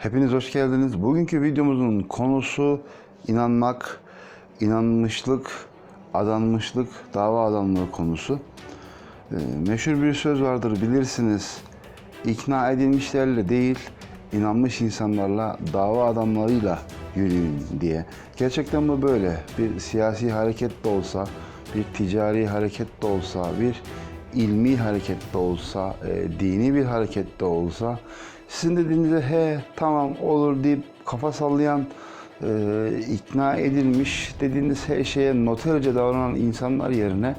Hepiniz hoş geldiniz. Bugünkü videomuzun konusu inanmak, inanmışlık, adanmışlık, dava adamlığı konusu. Ee, meşhur bir söz vardır bilirsiniz. İkna edilmişlerle değil, inanmış insanlarla, dava adamlarıyla yürüyün diye. Gerçekten bu böyle. Bir siyasi hareket de olsa, bir ticari hareket de olsa, bir ilmi hareket de olsa, e, dini bir hareket de olsa, sizin dediğinizde he tamam olur deyip kafa sallayan, e, ikna edilmiş dediğiniz her şeye noterce davranan insanlar yerine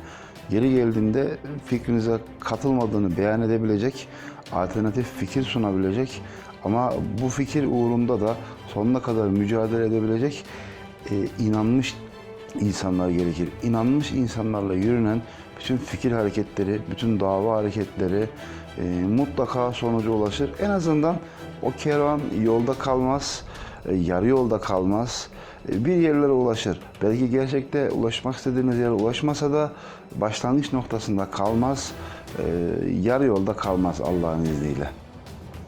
Yeri geldiğinde fikrinize katılmadığını beyan edebilecek, alternatif fikir sunabilecek ama bu fikir uğrunda da sonuna kadar mücadele edebilecek e, inanmış insanlar gerekir. İnanmış insanlarla yürünen bütün fikir hareketleri, bütün dava hareketleri e, mutlaka sonuca ulaşır. En azından o kervan yolda kalmaz, e, yarı yolda kalmaz, e, bir yerlere ulaşır. Belki gerçekte ulaşmak istediğiniz yere ulaşmasa da başlangıç noktasında kalmaz, e, yarı yolda kalmaz Allah'ın izniyle.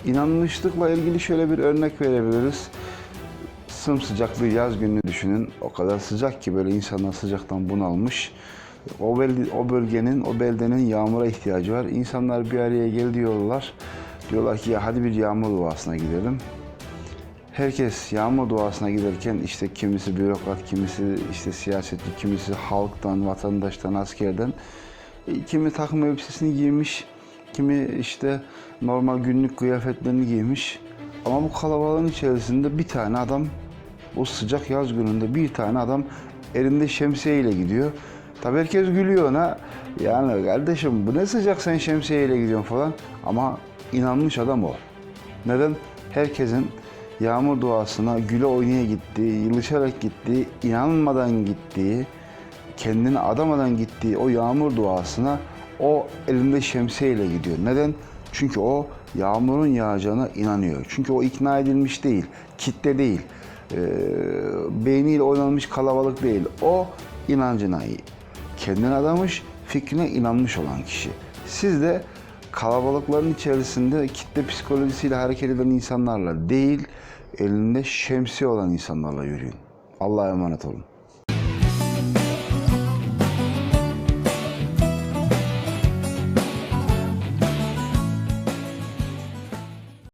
İnanmışlıkla ilgili şöyle bir örnek verebiliriz. Sımsıcak bir yaz gününü düşünün. O kadar sıcak ki böyle insanlar sıcaktan bunalmış. O, bel- o bölgenin, o beldenin yağmura ihtiyacı var. İnsanlar bir araya geliyorlar. Diyorlar ki ya hadi bir yağmur duasına gidelim. Herkes yağmur duasına giderken işte kimisi bürokrat, kimisi işte siyasetçi, kimisi halktan, vatandaştan, askerden, e, kimi takım elbisesini giymiş, kimi işte normal günlük kıyafetlerini giymiş. Ama bu kalabalığın içerisinde bir tane adam, o sıcak yaz gününde bir tane adam elinde şemsiyeyle gidiyor. Tabii herkes gülüyor ona. Yani kardeşim bu ne sıcak sen şemsiyeyle gidiyorsun falan. Ama inanmış adam o. Neden? Herkesin yağmur duasına güle oynaya gittiği, yılışarak gittiği, inanmadan gittiği, kendini adamadan gittiği o yağmur duasına o elinde şemsiyeyle gidiyor. Neden? Çünkü o yağmurun yağacağına inanıyor. Çünkü o ikna edilmiş değil, kitle değil, ee, beyniyle oynanmış kalabalık değil. O inancına kendine adamış, fikrine inanmış olan kişi. Siz de kalabalıkların içerisinde kitle psikolojisiyle hareket eden insanlarla değil, elinde şemsiye olan insanlarla yürüyün. Allah'a emanet olun.